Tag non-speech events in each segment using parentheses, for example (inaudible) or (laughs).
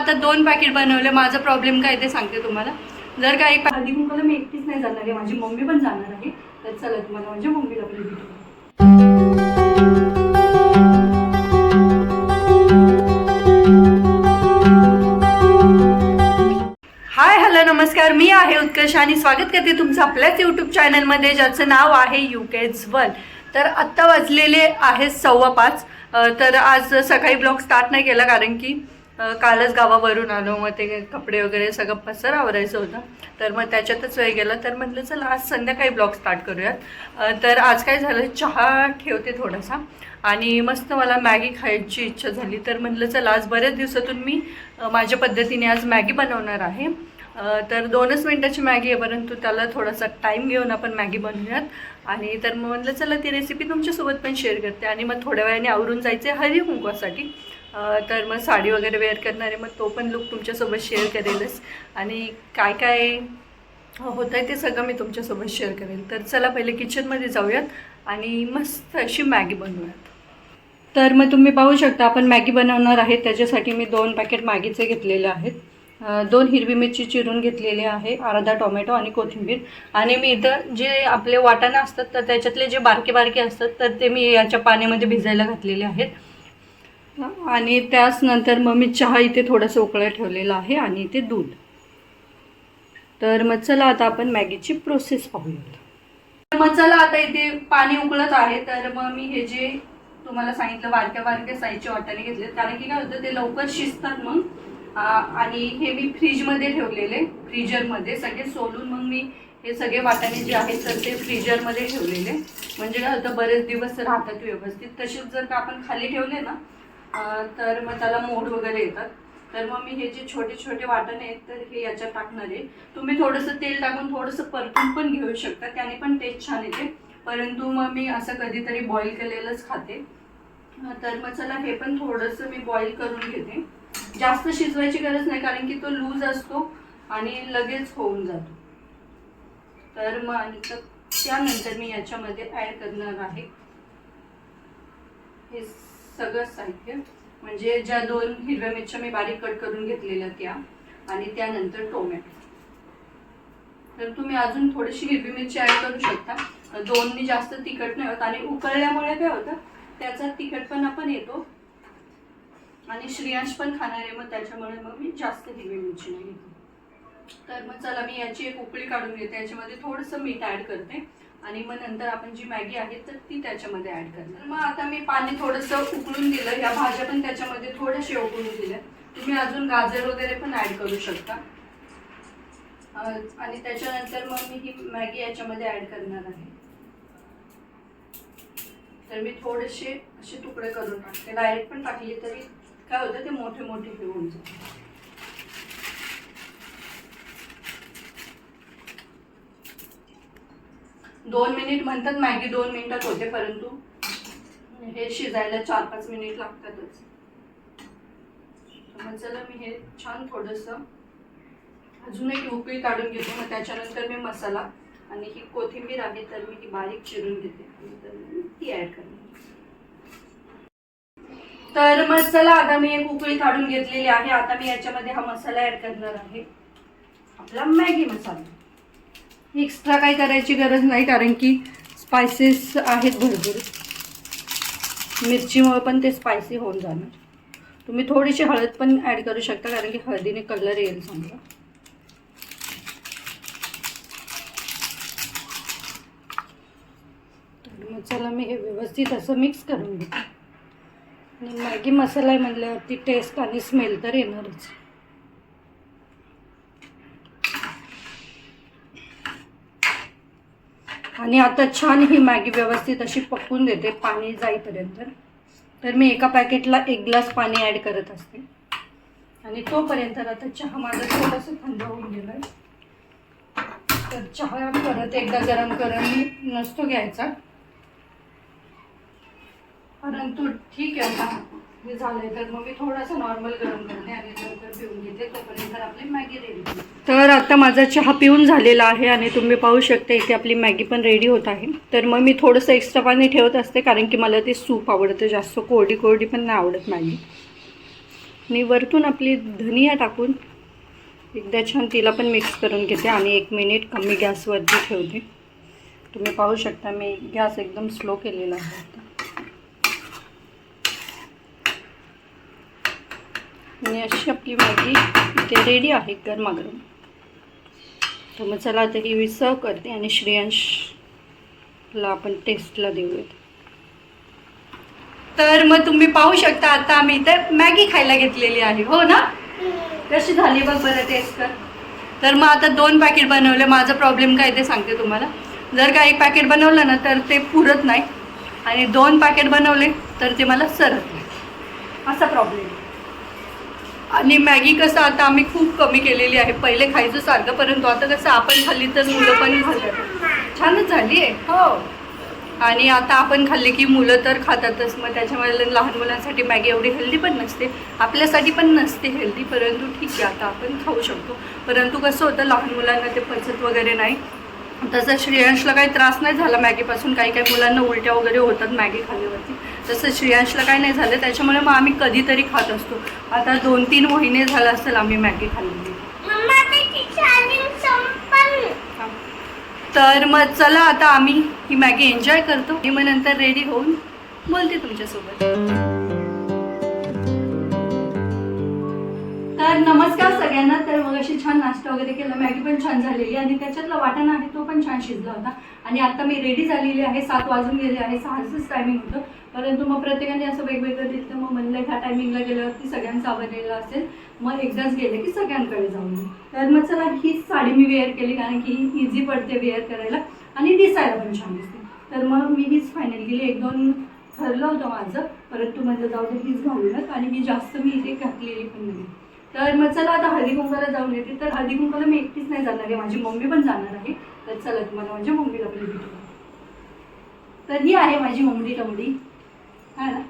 आता दोन पॅकेट बनवले. माझा प्रॉब्लेम काय ते सांगते तुम्हाला. जर का एक हळदी कुंकूला मी एकटीच नाही जाणार आहे. माझी मम्मी पण जाणार आहे. तर चला तुम्हाला माझ्या मम्मीला पण भेटू. हाय हॅलो नमस्कार. मी आहे उत्कर्ष आणि स्वागत करते तुमचं आपल्याच यूट्यूब चॅनलमध्ये ज्याचं नाव आहे यू केज वन तर आत्ता वाजलेले आहेत सव्वा पाच. तर आज सकाळी ब्लॉग स्टार्ट नाही केला कारण की कालच गावावरून आलो मग ते कपडे वगैरे सगळं पसर आवरायचं होतं. तर मग त्याच्यातच वेळ गेला. तर म्हटलं चला आज संध्याकाळी ब्लॉग स्टार्ट करूयात. तर आज काय झालं चहा ठेवते थोडासा आणि मस्त मला मॅगी खायची इच्छा झाली. तर म्हटलं चला आज बऱ्याच दिवसातून मी माझ्या पद्धतीने आज मॅगी बनवणार आहे. तर दोनच मिनटाची मॅगी आहे परंतु त्याला थोडासा टाईम घेऊन आपण मॅगी बनवूयात. आणि तर मग म्हटलं चला ती रेसिपी तुमच्यासोबत पण शेअर करते. आणि मग थोड्या वेळाने आवरून जायचे हरी कुंकवासाठी. तर मग साडी वगैरे वेअर करणार आहे मग तो पण लुक तुमच्यासोबत शेअर करेलच. आणि काय काय होत आहे ते सगळं मी तुमच्यासोबत शेअर करेल. तर चला पहिले किचनमध्ये जाऊयात आणि मस्त अशी मॅगी बनवूयात. तर मग तुम्ही पाहू शकता आपण मॅगी बनवणार आहे. त्याच्यासाठी मी दोन पॅकेट मॅगीचे घेतलेले आहेत. दोन हिरवी मिरची चिरून घेतलेली आहे अर्धा टोमॅटो आणि कोथिंबीर. आणि मी इथं जे आपले वाटाणे असतात तर त्याच्यातले जे बारके बारके असतात तर ते मी याच्या पाण्यामध्ये भिजायला घातलेले आहेत. आणि त्याच नंतर मग मी चहा इथे थोडंसं उकळं ठेवलेला आहे आणि इथे दूध. तर मग चला आता आपण मॅगीची प्रोसेस पाहूयात. तर मग चला आता इथे पाणी उकळत आहे तर मग मी हे जे तुम्हाला सांगितलं बारक्या बारक्या साईजचे वाटाणे घेतले कारण की काय होतं ते लवकर शिजतात मग. आणि हे मी फ्रीजमध्ये ठेवलेले फ्रीजरमध्ये. सगळे सोलून मग मी हे सगळे वाटाणे जे आहेत तर ते फ्रीजरमध्ये ठेवलेले. म्हणजे काय होतं बरेच दिवस राहतात व्यवस्थित. तसेच जर का आपण खाली ठेवले ना तर मग त्याला मोड वगैरे येतात. तर मग मी हे जे छोटे छोटे वाटाणे आहेत तर हे याच्यात टाकणार आहे. तुम्ही थोडंसं तेल टाकून थोडंसं परतून पण घेऊ शकता. त्याने पण टेस्ट छान येते. परंतु मग मी असं कधीतरी बॉईल केलेलंच खाते. तर मग चला हे पण थोडंसं मी बॉईल करून घेते. जास्त शिजवायची गरज नाही कारण की तो लूज असतो आणि लगेच होऊन जातो. तर मग आणि त्यानंतर मी याच्यामध्ये ॲड करणार आहे. हे सगळं साहित्य म्हणजे ज्या दोन हिरव्या मिरच्या मी बारीक कट करून घेतलेल्या त्या आणि त्यानंतर टोमॅटो तर तुम्ही अजून थोडीशी हिरवी मिरची ॲड करू शकता. दोन्ही जास्त तिखट नाही होत आणि उकळल्यामुळे काय होतं त्याचा तिखटपणा पण येतो. आणि श्रेयांश पण खाणार आहे मग त्याच्यामुळे मग मी जास्त हिरवी मिरची नाही घेते. तर मग चला मी याची एक उकळी काढून घेते. याच्यामध्ये थोडंसं मीठ ॲड करते. आणि मग नंतर आपण जी मॅगी आहे तर ती त्याच्यामध्ये ॲड करणार. मग आता मी पाणी थोडंसं उकळून दिलं. या भाज्या पण त्याच्यामध्ये थोड्याशा उकळून दिल्या तुम्ही अजून गाजर वगैरे पण ॲड करू शकता. आणि त्याच्यानंतर मग मी ही मॅगी याच्यामध्ये ॲड करणार आहे. तर मी थोडेसे असे तुकडे करून टाकते. डायरेक्ट पण टाकले तरी काय होतं ते मोठे मोठे हे होऊन जातात. दोन मिनिट म्हणतात मॅगी दोन मिनिटात होते परंतु हे शिजायला चार पाच मिनिट लागतातच. मग चला मी हे छान थोडंसं अजून एक उकळी काढून घेते मग त्याच्यानंतर मी मसाला आणि ही कोथिंबीर आहे तर मी ती बारीक चिरून घेते. आणि तर ती ॲड करते. तर मसाला आता मी एक उकळी काढून घेतलेली आहे. आता मी याच्यामध्ये हा मसाला ॲड करणार आहे. आपला मॅगी मसाला. एक्स्ट्रा काही करायची गरज नाही कारण की स्पायसेस आहेत भरपूर. मिरचीमुळे पण ते स्पायसी होऊन जाणार. तुम्ही थोडीशी हळद पण ॲड करू शकता कारण की हळदीने कलर येईल समजा तर मी हे व्यवस्थित असं मिक्स करून घेते. आणि मॅगी मसाला आहे म्हटल्यावरती टेस्ट आणि स्मेल तर येणारच. आणि आता छान ही मॅगी व्यवस्थित अशी पकवून देते पाणी जाईपर्यंत. तर मी एका पॅकेटला एक ग्लास पाणी ॲड करत असते. आणि तोपर्यंत आता चहा माझा थोडंसं थंड होऊन गेला तर चहा परत एकदा गरम करून मी नसतो घ्यायचा. परंतु ठीक आहे आता. हे झालंय तर मग मी थोडासा नॉर्मल गरम करते आणि लवकर पिऊन घेते. तोपर्यंत आपली मॅगी रेडी तर आता माझा चहा पिऊन झालेला आहे आणि तुम्ही पाहू शकता इथे आपली मॅगी पण रेडी होत आहे. तर मग मी थोडंसं एक्स्ट्रा पाणी ठेवत असते कारण की मला ते सूप आवडतं जास्त. कोरडी कोरडी पण नाही आवडत मॅगी. मी वरतून आपली धनिया टाकून एकदा छान तिला पण मिक्स करून घेते आणि एक मिनिट कमी गॅसवरती ठेवते. तुम्ही पाहू शकता मी गॅस एकदम स्लो केलेला आहे आता आणि अशी आपली भाजी इथे रेडी आहे गरमागरम. तर मग चला आता ही मी सर्व करते आणि श्रेयांशला आपण टेस्टला देऊयात. तर मग तुम्ही पाहू शकता आता आम्ही इथे मॅगी खायला घेतलेली आहे हो ना? कशी झाली बघ बरं टेस्ट कर तर मग आता दोन पॅकेट बनवले माझा प्रॉब्लेम काय ते सांगते तुम्हाला. जर का एक पॅकेट बनवलं ना तर ते पुरत नाही. आणि दोन पॅकेट बनवले तर ते मला सरत नाही. असा प्रॉब्लेम आणि मॅगी कसं आता आम्ही खूप कमी केलेली आहे. पहिले खायचं सारखं परंतु आता कसं आपण खाल्ली तर मुलं पण खाल्लं छानच झाली आहे. हो. आणि आता आपण खाल्ले की मुलं तर खातातच. मग त्याच्यामुळे लहान मुलांसाठी मॅगी एवढी हेल्दी पण नसते. आपल्यासाठी पण नसते हेल्दी परंतु ठीक आहे आता आपण खाऊ शकतो. परंतु कसं होतं लहान मुलांना ते पचत वगैरे नाही. तसं श्रेयांशला काही त्रास नाही झाला मॅगीपासून. काही काही मुलांना उलट्या वगैरे होतात मॅगी खाल्ल्यावरती तसं श्रेयांशला काही नाही झालं. त्याच्यामुळे मग आम्ही कधीतरी खात असतो. आता दोन तीन महिने झालं असेल आम्ही मॅगी खाल्लेली. तर मग चला आता आम्ही ही मॅगी एन्जॉय करतो. आणि मग नंतर रेडी होऊन बोलते तुमच्यासोबत. तर नमस्कार सगळ्यांना. तर मग अशी छान नाश्ता वगैरे केला. मॅगी पण छान झालेली आणि त्याच्यातला वाटाणा आहे तो पण छान शिजला होता. आणि आता मी रेडी झालेली आहे. सात वाजून गेले आहे. सहाचंच टायमिंग होतं. परंतु मग प्रत्येकाने असं वेगवेगळं दिलं. मग म्हणलं ह्या टायमिंगला गेल्यावरती सगळ्यांचं आवडलेलं असेल मग एकदाच गेले की सगळ्यांकडे जाऊन. तर मग चला हीच साडी मी वेअर केली कारण की ही इझी पडते वेअर करायला. आणि दिसायला पण छान दिसते. तर मग मी हीच फायनल गेली एक दोन ठरलं होतं माझं. परंतु म्हणजे जाऊ दे हीच घालूनच आणि ही जास्त मी इथे घातलेली पण नाही. तर मग चला आता हळदी कुंकाला जाऊन येते. तर हळदी कुंकाला मी एकटीच नाही जाणार आहे. माझी मम्मी पण जाणार आहे. तर चला तुम्हाला माझ्या मम्मीला पण भेटू. तर ही आहे माझी मम्मी टमडी हा ना?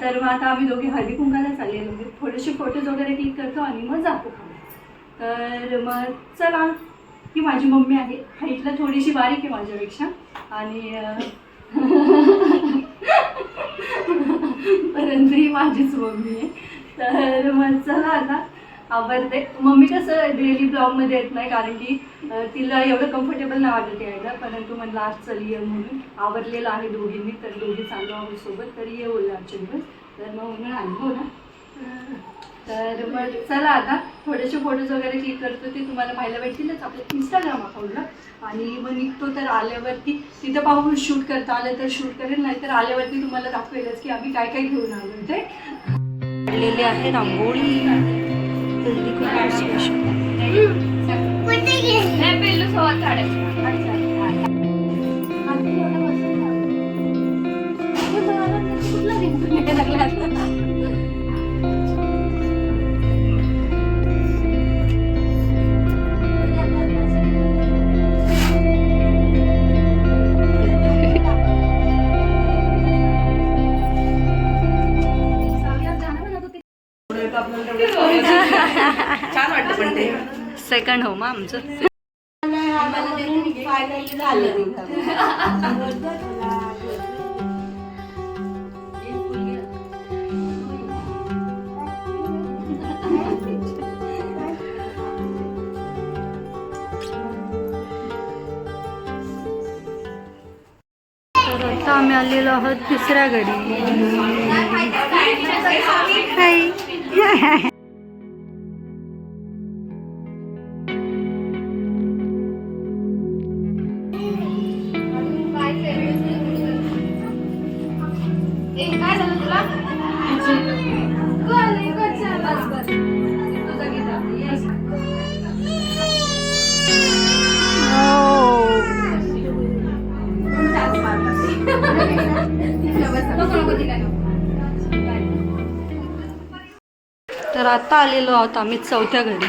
तर मग आता आम्ही दोघे हळदी कुंकाला चाललेलो आहे. थोडेसे फोटोज वगैरे क्लिक करतो आणि मग जातो. तर मग चला. ही माझी मम्मी आहे. हाईटला थोडीशी बारीक आहे माझ्यापेक्षा. आणि (laughs) परंतु ही माझीच मम्मी आहे. तर मग चला आता. आवडते मम्मी कसं डेली ब्लॉगमध्ये येत नाही कारण की तिला एवढं कम्फर्टेबल नाही वाटत यायला. परंतु म्हणलं आज चल ये म्हणून आवडलेलं आहे दोघींनी. तर दोघी चाललो आहोत सोबत. तर ये बोललं आजच्या दिवस. तर मग म्हणून आणलो हो ना? तर मग चला आता. थोडेसे फोटोज वगैरे क्लिक करतो ते तुम्हाला पाहायला भेटतीलच. आपल्या इंस्टाग्राम अकाउंटला आणि मग निघतो तर आल्यावरती तिथं पाहून शूट करता आलं तर शूट करेल नाही तर आल्यावरती तुम्हाला दाखवेलच की आम्ही काय काय घेऊन आलो ते काढलेली आहे रांगोळी हल्दी कुंकू special. कुठे सेकंड होम आमचं. आता आम्ही आलेलो आहोत तिसऱ्या गडी (laughs) आलेलो आहोत आम्ही चौथ्या घरी.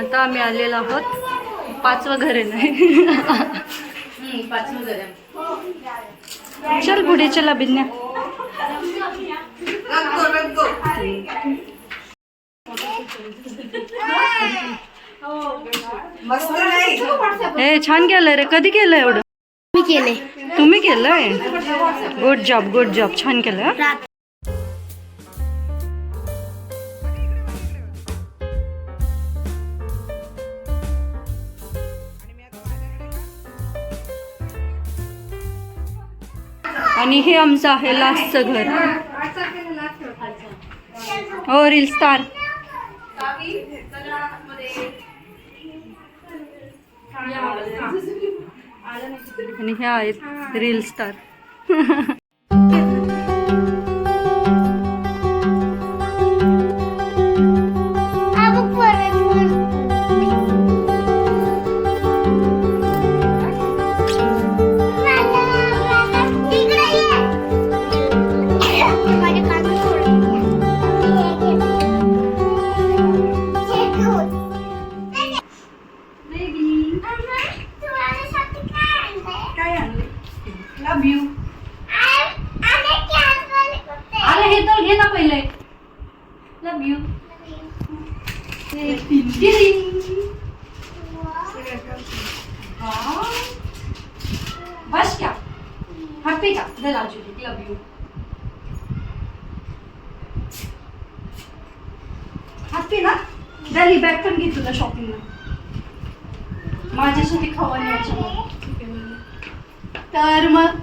आता आम्ही आलेलो आहोत पाचवं घर आहे नाही. हम्म, पाचवं घर. आहे. चल पुढे चला बिन्या मस्त नाही. ए छान केलं रे. कधी केलं एवढं? मी केले तुम्ही केलंय? गुड जॉब गुड जॉब छान केलं आणि हे आमचं आहे लास्टचं घर. हो रील स्टार आणि हे आहेत रील स्टार (laughs) बॅग पण घे तुला शॉपिंगला माझ्यासाठी खावा याच्यामध्ये तर मग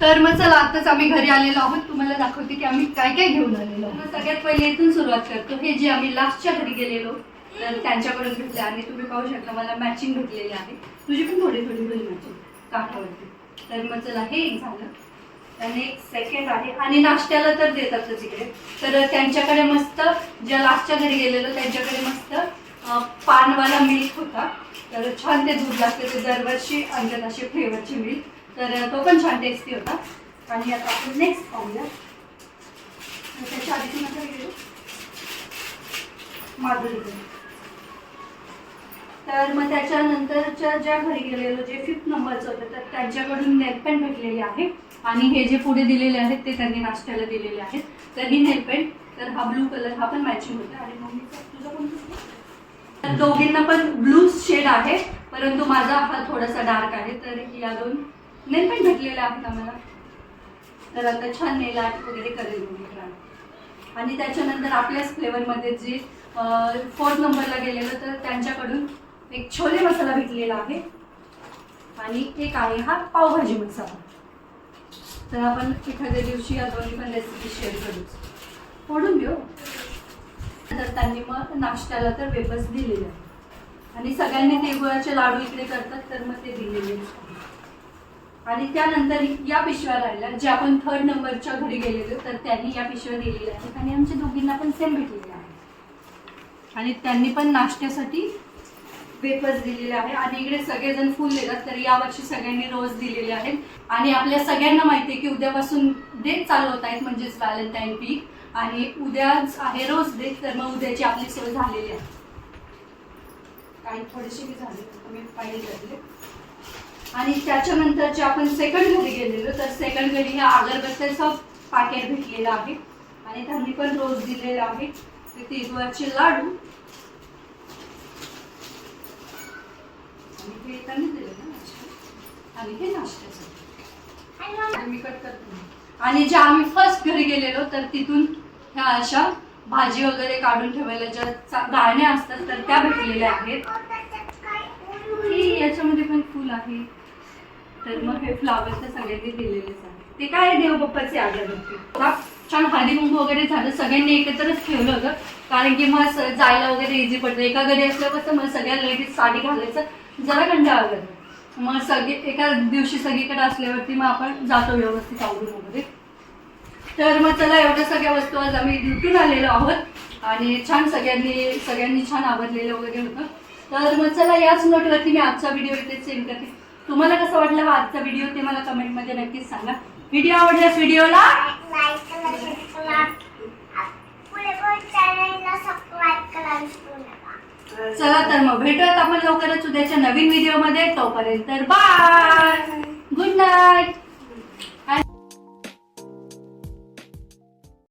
तर मग चला आताच आम्ही घरी आलेलो आहोत. तुम्हाला दाखवते की आम्ही काय काय घेऊन आलेलो आहोत. सगळ्यात पहिले इथून सुरुवात करतो. हे जे आम्ही लास्टच्या घरी गेलेलो तर त्यांच्याकडून भेटले आणि तुम्ही पाहू शकता मला मॅचिंग भेटलेली आहे. तुझी पण थोडी थोडी मॅचिंग काठावरती. तर मग चला हे एक झालं. आणि एक सेकंड आहे. आणि नाश्त्याला तर देतातच इकडे. तर त्यांच्याकडे मस्त ज्या लास्टच्या घरी गेलेलो त्यांच्याकडे मस्त पानवाला मिल्क होता. तर छान ते दूध लागते. ते दरवर्षी आणतात असे फ्लेवरचे मिल्क तर तो पण छान टेस्टी होता. आणि आता आपण नेक्स्ट पाहूया. त्याच्या आधी तुम्हाला गेलो माधुरीकडे तर मग त्याच्यानंतरच्या ज्या घरी गेलेलो जे फिफ्थ नंबरचं होतं तर त्यांच्याकडून नेलपेंट भेटलेली आहे. आणि हे जे पुढे दिलेले आहेत ते त्यांनी नाश्त्याला दिलेले आहेत. तर ही नेलपेंट तर हा ब्लू कलर हा पण मॅचिंग होता. आणि मम्मीचा तुझा कोणता तर दोघींना पण ब्लू शेड आहे परंतु माझा हा थोडासा डार्क आहे. तर या दोन नेलपेंट भेटलेल्या आहेत आम्हाला. तर आता छान नेल आर्ट वगैरे करेल आणि त्याच्यानंतर आपल्याच फ्लेवरमध्ये जे फोर्थ नंबरला गेलेलं तर त्यांच्याकडून एक छोले मसाला भेटलेला आहे. आणि एक आहे हा पावभाजी मसाला. तर आपण एखाद्या दिवशी अजून पण रेसिपी शेअर करू. फोडून घेऊ. तर त्यांनी मग नाश्त्याला तर वेपर्स दिलेले आहे आणि सगळ्यांनी ते लाडू इकडे करतात तर मग ते दिलेले आणि त्यानंतर या पिशव्या राहिल्या जे आपण थर्ड नंबरच्या घरी गेलेलो तर त्यांनी या पिशव्या दिलेल्या आहेत. आणि आमच्या दोघींना पण सेम भेटलेल्या आहे आणि त्यांनी पण नाश्त्यासाठी वेपर्स दिलेले आहे आणि इकडे सगळेजण फुल देतात तर यावर्षी सगळ्यांनी रोज दिलेले आहेत. आणि आपल्या सगळ्यांना माहिती आहे की उद्यापासून डेट चालू होत आहेत म्हणजेच व्हॅलेंटाईन वीक. आणि उद्याच आहे रोज डे तर मग उद्याची आपली सोय झालेली आहे. काही थोडीशी बी झाले पाहिजे झाले आणि त्याच्यानंतरचे आपण सेकंड घरी गेलेलो तर सेकंड घरी ह्या अगरबत्त्याचं पाकेट भेटलेलं आहे. आणि त्यांनी पण रोज दिलेलं आहे. ते तिळगुळाचे लाडू आणि त्यांनी दिले ना नाश्ता. आणि हे नाश्त्याचं मी कट करते आणि जे आम्ही फर्स्ट घरी गेलेलो तर तिथून ह्या अशा भाजी वगैरे काढून ठेवायला ज्या गाणे असतात तर त्या भेटलेल्या आहेत. याच्यामध्ये पण फुल आहे. तर मग हे फ्लावर तर सगळ्यांनी दिलेलेच आहे ते काय देव बाप्पाचे अगरबत्ती आता छान हळदी वगैरे झालं. सगळ्यांनी एकत्रच ठेवलं होतं. कारण की मग जायला वगैरे इझी पडतं. एका घरी असल्यावर तर मग सगळ्या लेडीज साडी घालायचं. जरा कंटाळा करतो मग सगळे एका दिवशी सगळीकडे असल्यावरती मग आपण जातो व्यवस्थित आवडून वगैरे. तर मग चला एवढ्या सगळ्या वस्तू आज आम्ही लुटून आलेलो आहोत. आणि छान सगळ्यांनी सगळ्यांनी छान आवडलेलं वगैरे होतं. तर मग चला याच नोटवरती मी आजचा व्हिडिओ इथे सेंड करते. तुम्हाला कसं वाटलं हा आजचा व्हिडिओ ते मला कमेंटमध्ये नक्कीच सांगा. व्हिडिओ आवडल्यास व्हिडिओला सबस्क्राईब करा. चला तर मग भेटूयात आपण लवकरच उद्याच्या नवीन व्हिडिओमध्ये. तोपर्यंत बाय गुड नाईट